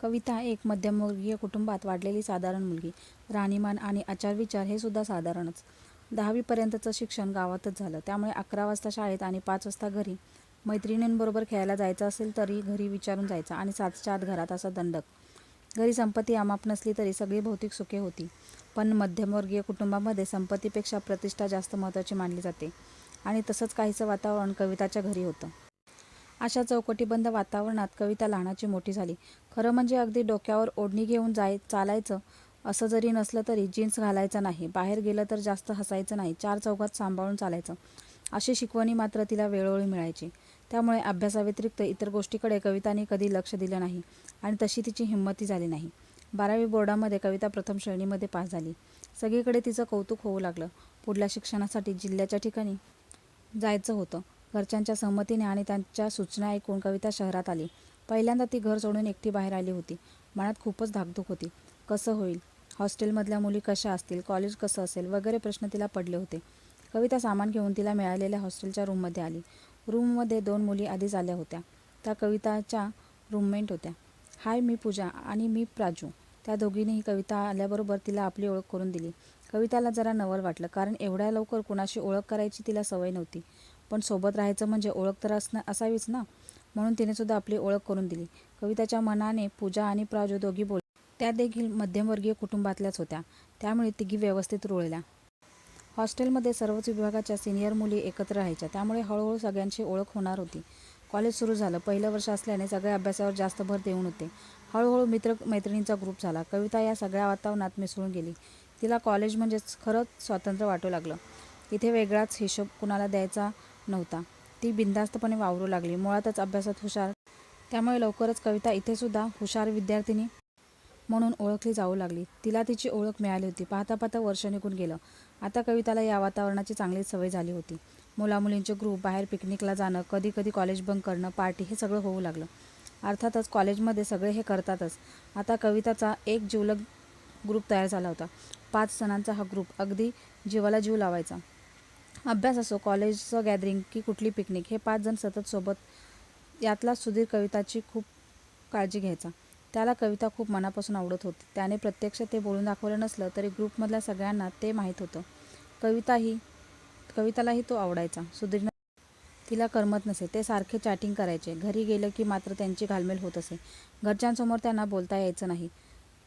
कविता एक मध्यमवर्गीय कुटुंबात वाढलेली साधारण मुलगी. राहणीमान आणि आचारविचार हे सुद्धा साधारणच. दहावीपर्यंतचं शिक्षण गावातच झालं. त्यामुळे अकरा वाजता शाळेत आणि पाच वाजता घरी. मैत्रिणींबरोबर खेळायला जायचं असेल तरी घरी विचारून जायचा आणि सातच्या आत घरात असा दंडक. घरी संपत्ती अमाप नसली तरी सगळी भौतिक सुखे होती. पण मध्यमवर्गीय कुटुंबामध्ये संपत्तीपेक्षा प्रतिष्ठा जास्त महत्त्वाची मानली जाते आणि तसंच काहीचं वातावरण कविताच्या घरी होतं. अशा चौकटीबंद वातावरणात कविता लहानाची मोठी झाली. खरं म्हणजे अगदी डोक्यावर ओढणी घेऊन जाय चालायचं असं जरी नसलं तरी जीन्स घालायचा नाही, बाहेर गेलं तर जास्त हसायचं नाही, चार चौघात सांभाळून चालायचं, अशी शिकवणी मात्र तिला वेळोवेळी मिळायची. त्यामुळे अभ्यासाव्यतिरिक्त इतर गोष्टीकडे कविताने कधी लक्ष दिलं नाही आणि तशी तिची हिंमतही झाली नाही. बारावी बोर्डामध्ये कविता प्रथम श्रेणीमध्ये पास झाली. सगळीकडे तिचं कौतुक होऊ लागलं. पुढल्या शिक्षणासाठी जिल्ह्याच्या ठिकाणी जायचं होतं. घरच्यांच्या संमतीने आणि त्यांच्या सूचना ऐकून कविता शहरात आली. पहिल्यांदा ती घर सोडून एकटी बाहेर आली होती. मनात खूपच धाकधूक होती. कसं होईल? हॉस्टेलमधल्या मुली कशा असतील? कॉलेज कसं असेल? वगैरे प्रश्न तिला पडले होते. कविता सामान घेऊन तिला मिळालेल्या हॉस्टेलच्या रूममध्ये आली. रूममध्ये दोन मुली आधीच आल्या होत्या. त्या कविताच्या रूममेंट होत्या. हाय मी पूजा आणि मी प्राजू. त्या दोघींनीही कविता आल्याबरोबर तिला आपली ओळख करून दिली. कविताला जरा नवल वाटलं, कारण एवढ्या लवकर कुणाशी ओळख करायची तिला सवय नव्हती. पण सोबत राहायचं म्हणजे ओळख तर असावीच ना, म्हणून तिनेसुद्धा आपली ओळख करून दिली. कविताच्या मनाने पूजा आणि प्राजू दोघी बोलक्या. त्यादेखील मध्यमवर्गीय कुटुंबातल्याच होत्या. त्यामुळे तिघी व्यवस्थित रुळल्या. हॉस्टेलमध्ये सर्वच विभागाच्या सिनियर मुली एकत्र राहायच्या. त्यामुळे हळूहळू सगळ्यांची ओळख होणार होती. कॉलेज सुरू झालं. पहिलं वर्ष असल्याने सगळे अभ्यासावर जास्त भर देऊन होते. हळूहळू मित्र-मैत्रिणींचा ग्रुप झाला. कविता या सगळ्या वातावरणात मिसळून गेली. तिला कॉलेज म्हणजेच खरंच स्वातंत्र्य वाटू लागलं. इथे वेगळाच हिशोब कुणाला द्यायचा नव्हता. ती बिनधास्तपणे वावरू लागली. मुळातच अभ्यासात हुशार. त्यामुळे लवकरच कविता इथेसुद्धा हुशार विद्यार्थिनी म्हणून ओळखली जाऊ लागली. तिला तिची ओळख मिळाली होती. पाहता पाहता वर्ष निघून गेलं. आता कविताला या वातावरणाची चांगलीच सवय झाली होती. मुलामुलींचे ग्रुप, बाहेर पिकनिकला जाणं, कधी कधी कॉलेज बंक करणं, पार्टी हे सगळं होऊ लागलं. अर्थातच कॉलेजमध्ये सगळे हे करतातच. आता कविताचा एक जिवलग ग्रुप तयार झाला होता. पाच सणांचा हा ग्रुप अगदी जीवाला जीव लावायचा. अभ्यास असो, कॉलेजचं गॅदरिंग की कुठली पिकनिक, हे पाच जण सतत सोबत. यातला सुधीर कविताची खूप काळजी घ्यायचा. त्याला कविता खूप मनापासून आवडत होती. त्याने प्रत्यक्ष ते बोलून दाखवलं नसलं तरी ग्रुपमधल्या सगळ्यांना ते माहीत होतं. कवितालाही तो आवडायचा. सुधीरनं तिला करमत नसे. ते सारखे चॅटिंग करायचे. घरी गेलं की मात्र त्यांची घालमेल होत असे. घरच्यांसमोर त्यांना बोलता यायचं नाही.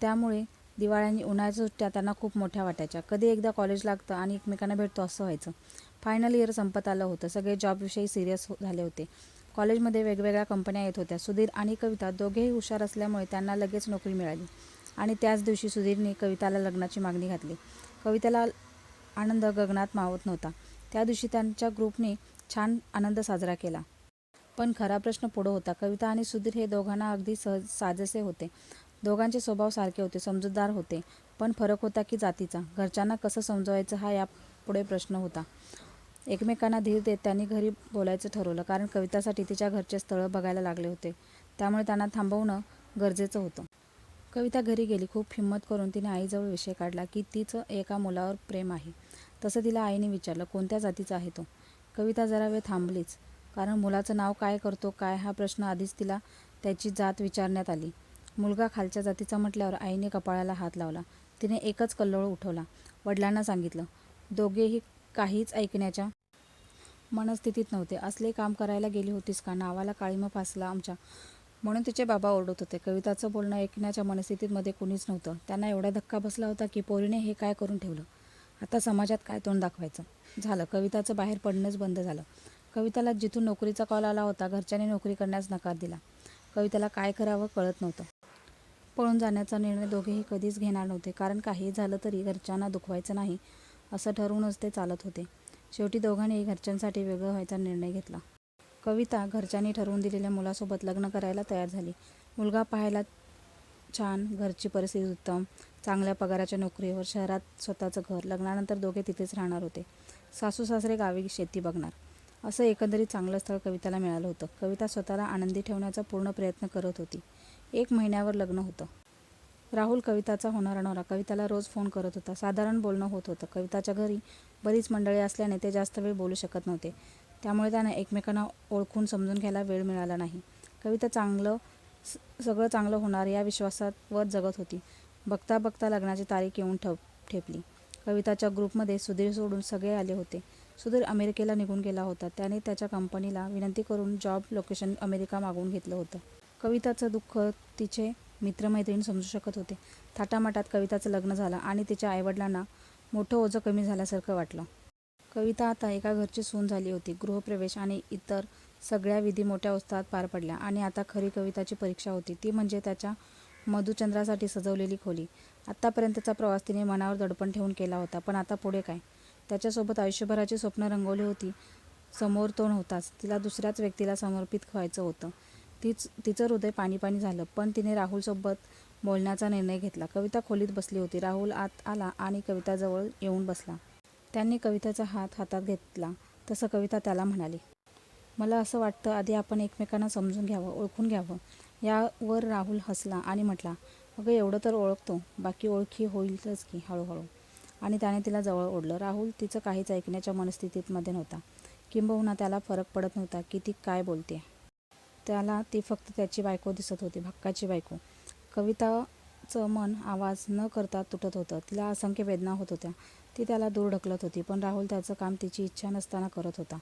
त्यामुळे दिवाळ्यांनी उन्हाळ्याच्या सुट्ट्या त्यांना खूप मोठ्या वाटायच्या. कधी एकदा कॉलेज लागतं आणि एकमेकांना भेटतो असं व्हायचं. फायनल इयर संपत आलं होतं. सगळे जॉबविषयी सिरियस हो- झाले होते. कॉलेजमध्ये वेगवेगळ्या कंपन्या येत होत्या. सुधीर आणि कविता दोघेही हुशार असल्यामुळे त्यांना लगेच नोकरी मिळाली आणि त्याच दिवशी सुधीरने कविताला लग्नाची मागणी घातली. कवितेला आनंद गगनात मावत नव्हता. त्या दिवशी त्यांच्या ग्रुपने छान आनंद साजरा केला. पण खरा प्रश्न पुढं होता. कविता आणि सुधीर हे दोघांना अगदी सहज साजेसे होते. दोघांचे स्वभाव सारखे होते. समजूतदार होते. पण फरक होता की जातीचा. घरच्यांना कसं समजवायचं हा यापुढे प्रश्न होता. एकमेकांना धीर देत त्यांनी घरी बोलायचं ठरवलं. कारण कवितासाठी तिच्या घरचे स्थळं बघायला लागले होते. त्यामुळे त्यांना थांबवणं गरजेचं होतं. कविता घरी गेली. खूप हिंमत करून तिने आईजवळ विषय काढला की तिचं एका मुलावर प्रेम आहे. तसं तिला आईने विचारलं, कोणत्या जातीचा आहे तो? कविता जरा वेळ थांबलीच. कारण मुलाचं नाव काय, करतो काय हा प्रश्न आधीच तिला त्याची जात विचारण्यात आली. मुलगा खालच्या जातीचा म्हटल्यावर आईने कपाळाला हात लावला. तिने एकच कल्लोळ उठवला. वडिलांना सांगितलं. दोघेही काहीच ऐकण्याच्या मनस्थितीत नव्हते. असले काम करायला गेली होतीस का? नावाला काळीमा फासला आमच्या, म्हणून तिचे बाबा ओरडत होते. कविताचं बोलणं ऐकण्याच्या मनस्थितीमध्ये कुणीच नव्हतं. त्यांना एवढा धक्का बसला होता की पोरीने हे काय करून ठेवलं? आता समाजात काय तोंड दाखवायचं? झालं. कविताचं बाहेर पडणंच बंद झालं. कविताला जिथून नोकरीचा कॉल आला होता, घरच्यांनी नोकरी करण्यास नकार दिला. कविताला काय करावं कळत नव्हतं. पळून जाण्याचा निर्णय दोघेही कधीच घेणार नव्हते. कारण काही झालं तरी घरच्यांना दुखवायचं नाही, असं ठरवूनच ते चालत होते. शेवटी दोघांनीही घरच्यांसाठी वेगळं व्हायचा निर्णय घेतला. कविता घरच्यांनी ठरवून दिलेल्या मुलासोबत लग्न करायला तयार झाली. मुलगा पाहायला छान, घरची परिस्थिती उत्तम, चांगल्या पगाराच्या नोकरीवर, शहरात स्वतःचं घर. लग्नानंतर दोघे तिथेच राहणार होते. सासू-सासरे गावी शेती बघणार. असं एकंदरीत चांगलं स्थळ कविताला मिळालं होतं. कविता स्वतःला आनंदी ठेवण्याचा पूर्ण प्रयत्न करत होती. एक महिन्यावर लग्न होतं. राहुल कविताचा होणारा नवरा कविताला रोज फोन करत होता. साधारण बोलणं होत होतं. कविताच्या घरी बरीच मंडळी असल्याने ते जास्त वेळ बोलू शकत नव्हते. त्यामुळे त्यांना एकमेकांना ओळखून समजून घ्यायला वेळ मिळाला नाही. कविता चांगलं सगळं चांगलं होणार या विश्वासात वर जगत होती बघता बघता लग्नाची तारीख येऊन ठेप ठेपली कविताच्या ग्रुपमध्ये सुधीर सोडून सगळे आले होते सुधीर अमेरिकेला निघून गेला होता त्याने त्याच्या कंपनीला विनंती करून जॉब लोकेशन अमेरिका मागवून घेतलं होतं कविताचं दुःख तिचे मित्रमैत्रिणी समजू शकत होते. थाटामाटात कविताचं लग्न झालं आणि तिच्या आईवडिलांना मोठं ओझं कमी झाल्यासारखं वाटलं. कविता आता एका घरची सून झाली होती. गृहप्रवेश आणि इतर सगळ्या विधी मोठ्या उत्साहात पार पडल्या आणि आता खरी कविताची परीक्षा होती. ती म्हणजे त्याच्या मधुचंद्रासाठी सजवलेली खोली. आत्तापर्यंतचा प्रवास तिने मनावर दडपण ठेवून केला होता पण आता पुढे काय? त्याच्यासोबत आयुष्यभराची स्वप्न रंगवली होती. समोर तो नव्हताच. तिला दुसऱ्याच व्यक्तीला समर्पित व्हायचं होतं. तीच तिचं हृदय पाणी पाणी झालं पण तिने राहुलसोबत बोलण्याचा निर्णय घेतला. कविता खोलीत बसली होती. राहुल आत आला आणि कविताजवळ येऊन बसला. त्यांनी कविताचा हात हातात घेतला. तसं कविता त्याला म्हणाली मला असं वाटतं आधी आपण एकमेकांना समजून घ्यावं ओळखून घ्यावं. यावर राहुल हसला आणि म्हटला अगं एवढं तर ओळखतो. बाकी ओळखी होईलच की हळूहळू. आणि त्याने तिला जवळ ओढलं. राहुल तिचं काहीच ऐकण्याच्या मनस्थितीतमध्ये नव्हता. किंबहुना त्याला फरक पडत नव्हता की ती काय बोलते त्याला ती फक्त त्याची बायको दिसत होती भक्काची बायको. कविताचं मन आवाज न करता तुटत होतं. तिला असंख्य वेदना होत होत्या. ती त्याला दूर ढकलत होती पण राहुल त्याचं काम तिची इच्छा नसताना करत होता.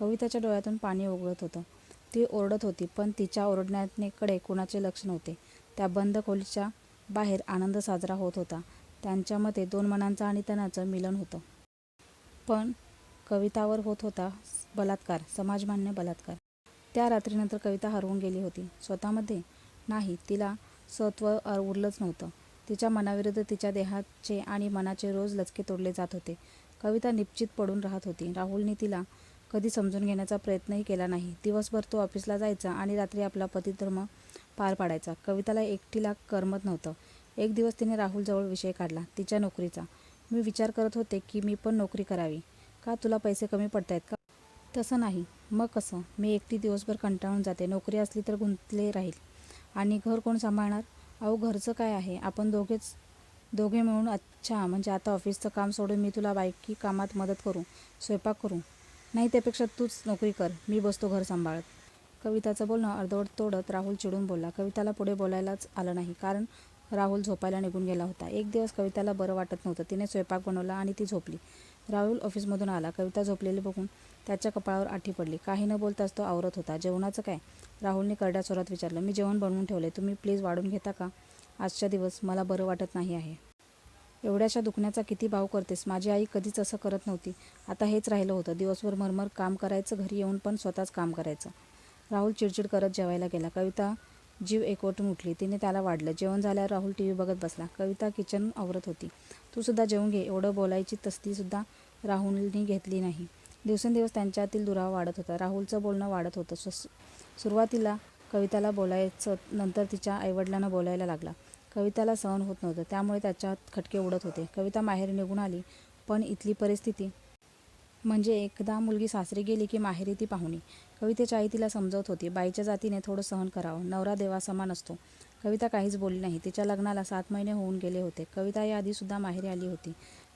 कविताच्या डोळ्यातून पाणी ओघळत होतं. ती ओरडत होती पण तिच्या ओरडण्याकडे कुणाचे लक्ष नव्हते. त्या बंद खोलीच्या बाहेर आनंद साजरा होत होता. त्यांच्यामध्ये दोन मनांचं आणि तणाचं मिलन होतं. पण कवितावर होत होता बलात्कार समाजमान्य बलात्कार. त्या रात्रीनंतर कविता हरवून गेली होती. स्वतःमध्ये नाही तिला सत्व उरलंच नव्हतं. तिच्या मनाविरुद्ध तिच्या देहाचे आणि मनाचे रोज लचके तोडले जात होते. कविता निश्चित पडून राहत होती. राहुलने तिला कधी समजून घेण्याचा प्रयत्नही केला नाही. दिवसभर तो ऑफिसला जायचा आणि रात्री आपला पतिधर्म पार पाडायचा. कविताला एकटीला करमत नव्हतं. एक दिवस तिने राहुलजवळ विषय काढला तिच्या नोकरीचा. मी विचार करत होते की मी पण नोकरी करावी. का तुला पैसे कमी पडतायत का? तसं नाही. मग कसं? मी एकटी दिवसभर कंटाळून जाते. नोकरी असली तर गुंतले राहील. आणि घर कोण सांभाळणार? अहो घरचं काय आहे? आपण दोघेच दोघे मिळून अच्छा म्हणजे आता ऑफिसचं काम सोडून मी तुला बायकी कामात मदत करू स्वयंपाक करू. नाही त्यापेक्षा तूच नोकरी कर. मी बसतो घर सांभाळत. कविताचं बोलणं अर्धवट तोडत राहुल चिडून बोलला. कविताला पुढे बोलायलाच आलं नाही कारण राहुल झोपायला निघून गेला होता. एक दिवस कविताला बरं वाटत नव्हतं. तिने स्वयंपाक बनवला आणि ती झोपली. राहुल ऑफिसमधून आला. कविता झोपलेली बघून त्याच्या कपाळावर आठी पडली. काही न बोलताच तो आवरत होता. जेवणाचं काय? राहुलने करड्या स्वरात विचारलं मी जेवण बनवून ठेवले तुम्ही प्लीज वाढून घेता का? आजच्या दिवस मला बरं वाटत नाही आहे. एवढ्याशा दुखण्याचा किती भाव करतेस? माझी आई कधीच असं करत नव्हती. आता हेच राहिलं होतं. दिवसभर मरमर काम करायचं घरी येऊन पण स्वतःच काम करायचं. राहुल चिडचिड करत जेवायला गेला. कविता जीव एकवटून उठली. तिने त्याला वाढलं. जेवण झाल्यावर राहुल टी व्ही बघत बसला. कविता किचन आवरत होती. तू सुद्धा जेवून घे. एवढं बोलायची तस्तीसुद्धा राहुलने घेतली नाही. दिवसेंदिवस त्यांच्यातील दुरावा वाढत होता. राहुलचं बोलणं वाढत होतं. सु- सुरुवातीला कविताला बोलायचं नंतर तिच्या आईवडिलांना बोलायला लागला. कविताला सहन होत नव्हतं. त्यामुळे त्याच्यात खटके उडत होते. कविता माहेर निघून आली पण इथली परिस्थिती म्हणजे एकदा मुलगी सासरी गेली की माहेरी ती पाहुणी. कवितेच्या आई तिला समजवत होती बाईच्या जातीने थोडं सहन करावं. नवरा देवा समान असतो. कविता काहीच बोलली नाही. तिच्या लग्नाला सात महिने होऊन गेले होते. कविता या आधीसुद्धा माहेरी आली होती.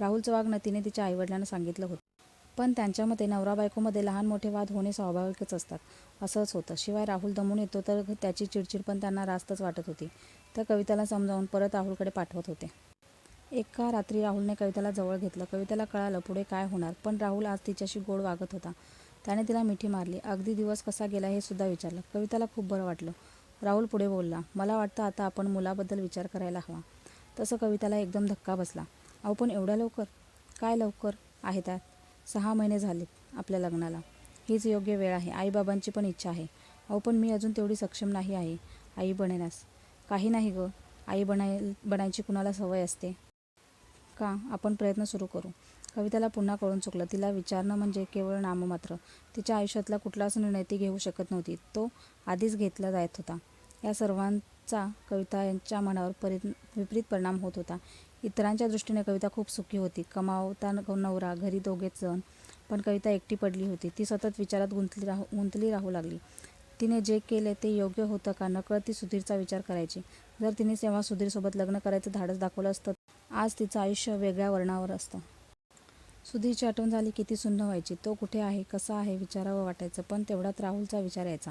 राहुलचं वागणं तिने तिच्या आईवडिलांना सांगितलं होतं. पण त्यांच्या मते नवरा बायकोमध्ये लहान मोठे वाद होणे स्वाभाविकच असतात. असंच होतं. शिवाय राहुल दमून येतो तर त्याची चिडचिड पण त्यांना रास्तच वाटत होती. तर कविताला समजावून परत राहुलकडे पाठवत होते. एका रात्री राहुलने कविताला जवळ घेतलं. कविताला कळालं पुढे काय होणार पण राहुल आज तिच्याशी गोड वागत होता. त्याने तिला मिठी मारली. अगदी दिवस कसा गेला हे सुद्धा विचारलं. कविताला खूप बरं वाटलं. राहुल पुढे बोलला मला वाटतं आता आपण मुलाबद्दल विचार करायला हवा. तसं कविताला एकदम धक्का बसला. अहो पण एवढ्या लवकर? काय लवकर? आहे त्यात. सहा महिने झालेत आपल्या लग्नाला. हीच योग्य वेळ आहे. आईबाबांची पण इच्छा आहे. अहो पण मी अजून तेवढी सक्षम नाही आहे. आई बनण्यास काही नाही गं. आई बनाय बनायची कुणाला सवय असते. का? आपण प्रयत्न सुरू करू. कविताला पुन्हा कळून चुकलं. तिला विचारणं म्हणजे केवळ नाममात्र तिच्या आयुष्यातला कुठलाच निर्णय ती घेऊ शकत नव्हती. तो आधीच घेतला जात होता. या सर्वांचा कविता यांच्या मनावर परि विपरीत परिणाम होत होता. इतरांच्या दृष्टीने कविता खूप सुखी होती. कमावता नवरा घरी दोघेच जण. पण कविता एकटी पडली होती. ती सतत विचारात गुंतली राहू गुंतली राहू लागली. तिने जे केले ते योग्य होतं का? नकळत ती सुधीरचा विचार करायची. जर तिने तेव्हा सुधीरसोबत लग्न करायचं धाडस दाखवलं असतं आज तिचं आयुष्य वेगळ्या वर्णावर असतं. सुधीची आठवण झाली किती सुन्न व्हायची. तो कुठे आहे कसा आहे विचारावं वाटायचं पण तेवढ्यात राहुलचा विचार यायचा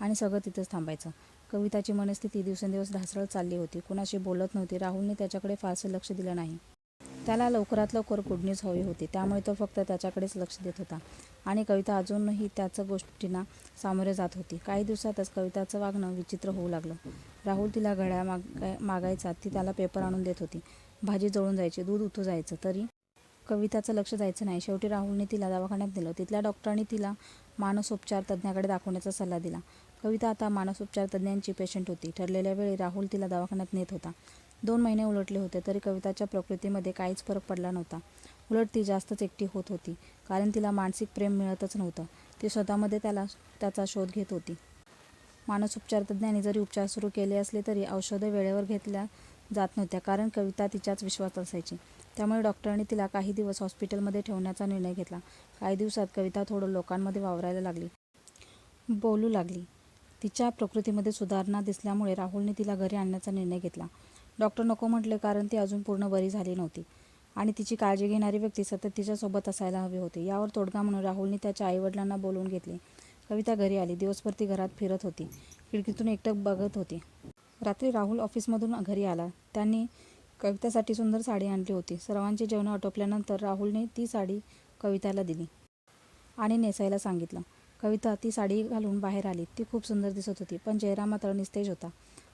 आणि सगळं तिथंच थांबायचं. कविताची मनस्थिती दिवसेंदिवस ढासळत चालली होती. कुणाशी बोलत नव्हती. राहुलने त्याच्याकडे फारसं लक्ष दिलं नाही. त्याला लवकरात लवकर गुड न्यूज हवी होती. त्यामुळे तो फक्त त्याच्याकडेच लक्ष देत होता आणि कविता अजूनही त्याच गोष्टींना सामोरे जात होती. काही दिवसातच कविताचं वागणं विचित्र होऊ लागलं. राहुल तिला घड्या मागाय मागायचा. ती त्याला पेपर आणून देत होती. भाजी जळून जायची दूध उतू जायचं तरी. कविताचं लक्ष जायचं नाही. शेवटी राहुलने तिला दवाखान्यात नेलं. तिथल्या डॉक्टरांनी तिला मानसोपचार तज्ज्ञाकडे दाखवण्याचा सल्ला दिला. कविता आता मानसोपचार तज्ज्ञांची पेशंट होती. ठरलेल्या वेळी राहुल तिला दवाखान्यात नेत होता. दोन महिने उलटले होते तरी कविताच्या प्रकृतीमध्ये काहीच फरक पडला नव्हता. उलट ती जास्तच एकटी होत होती कारण तिला मानसिक प्रेम मिळतच नव्हतं. ती स्वतःमध्ये त्याला त्याचा शोध घेत होती. मानसोपचार तज्ज्ञांनी जरी उपचार सुरू केले असले तरी औषधं वेळेवर घेतल्या जात नव्हत्या कारण कविता तिच्याच विश्वास असायची. त्यामुळे डॉक्टरांनी तिला काही दिवस हॉस्पिटलमध्ये ठेवण्याचा निर्णय घेतला. काही दिवसात कविता थोडं लोकांमध्ये वावरायला लागली. बोलू लागली. तिच्या प्रकृतीमध्ये सुधारणा दिसल्यामुळे राहुलने तिला घरी आणण्याचा निर्णय घेतला. डॉक्टर नको म्हटले कारण ती अजून पूर्ण बरी झाली नव्हती. आणि तिची काळजी घेणारी व्यक्ती सतत तिच्यासोबत असायला हवी होती. यावर तोडगा म्हणून राहुलने त्याच्या आईवडिलांना बोलवून घेतले. कविता घरी आली. दिवसभर ती घरात फिरत होती. खिडकीतून एकटक बघत होती. रात्री राहुल ऑफिसमधून घरी आला. त्यांनी कवितासाठी सुंदर साडी आणली होती. सर्वांची जेवणं आटोपल्यानंतर राहुलने ती साडी कविताला दिली आणि नेसायला सांगितलं. कविता ती साडी घालून बाहेर आली. ती खूप सुंदर दिसत होती पण चेहरा मात्र निस्तेज होता.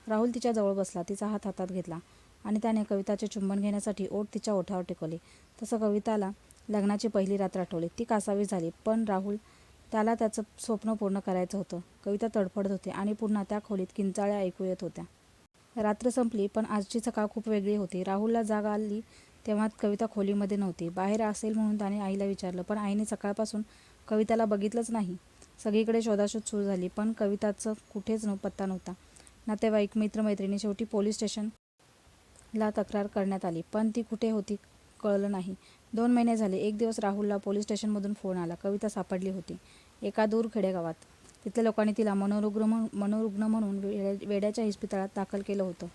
राहुल तिच्या जवळ बसला. तिचा हात हातात घेतला आणि त्याने कविताचे चुंबन घेण्यासाठी ओठ तिच्या ओठावर टेकवले. तसं कविताला लग्नाची पहिली रात्र आठवली. ती कासावी झाली पण राहुल त्याला त्याचं स्वप्न पूर्ण करायचं होतं. कविता तडफडत होती आणि पुन्हा त्या खोलीत किंचाळ्या ऐकू येत होत्या. रात्र संपली पण आजची सकाळ खूप वेगळी होती. राहुलला जाग आली तेव्हा कविता खोलीमध्ये नव्हती. बाहेर असेल म्हणून त्याने आईला विचारलं पण आईने सकाळपासून कविताला बघितलंच नाही. सगळीकडे शोधाशोध सुरू झाली पण कविताचं कुठेच न पत्ता नव्हता. नातेवाईक मित्रमैत्रिणी शेवटी पोलीस स्टेशनला तक्रार करण्यात आली पण ती कुठे होती कळलं नाही. दोन महिने झाले. एक दिवस राहुलला पोलीस स्टेशनमधून फोन आला. कविता सापडली होती. एका दूर खेडेगावात. तिथल्या लोकांनी तिला मनोरुग्ण मनोरुग्ण म्हणून वेड्या वेड्याच्या इस्पितळात दाखल केलं होतं.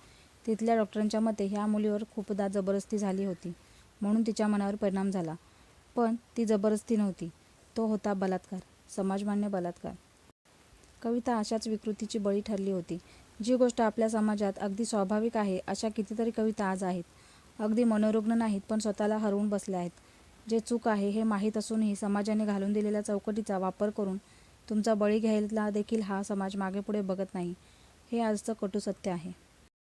तिथल्या डॉक्टरांच्या मते ह्या मुलीवर खूपदा जबरदस्ती झाली होती म्हणून तिच्या मनावर परिणाम झाला. पण ती जबरदस्ती नव्हती. तो होता बलात्कार. समाजमान्य बलात्कार. कविता अशाच विकृतीची बळी ठरली होती. जी गोष्ट आपल्या समाजात अगदी स्वाभाविक आहे अशा कितीतरी कविता आज आहेत. अगदी मनोरुग्ण नाहीत पण स्वतःला हरवून बसले आहेत. जे चूक आहे हे माहीत असूनही समाजाने घालून दिलेल्या चौकटीचा वापर करून तुमचा बळी घ्यायला देखील हा समाज मागेपुढे बघत नाही. हे आजचं कटू सत्य आहे.